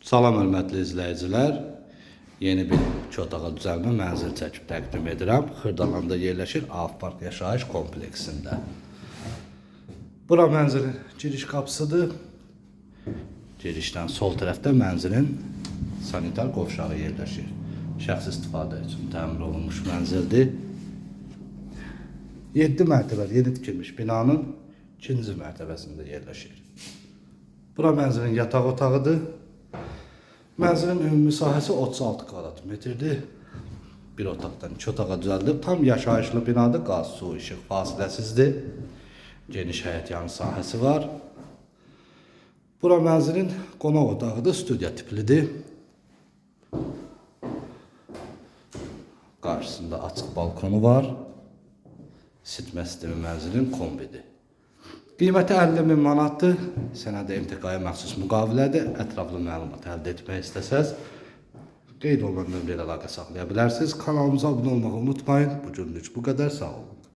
Salam hörmətli izləyicilər. Yeni bir iki otağa düzəlmə mənzil çəkib təqdim edirəm. Xırdalanda yerləşir Avpark yaşayış kompleksində. Bura mənzilin giriş qapısıdır. Girişdən sol tərəfdə mənzilin sanitar qovşağı yerləşir. Şəxsi istifadə üçün təmir olunmuş mənzildir. 7 mərtəbəli yeni tikilmiş binanın ikinci mərtəbəsində yerləşir. Bura mənzilin yataq otağıdır. Mənzilin ümumi sahəsi 36 kvadrat metrdir. Bir otaqdan iki otağa düzəldilib. Tam yaşayışlı binadır. Qaz, su, işıq fasiləsizdir. Geniş həyət yanı sahəsi var. Bura mənzilin qonaq otağıdır. Studiya tiplidir. Qarşısında açıq balkonu var. Sitmə sistemi mənzilin kombidir. Qiyməti 50 min manatdır. Sənədə MTK-ya məxsus müqavilədir. Ətraflı məlumat əldə etmək istəsəz, qeyd olunan nömrə ilə əlaqə saxlaya bilərsiniz. Kanalımıza abunə olmağı unutmayın. Bu günlük bu qədər. Sağ olun.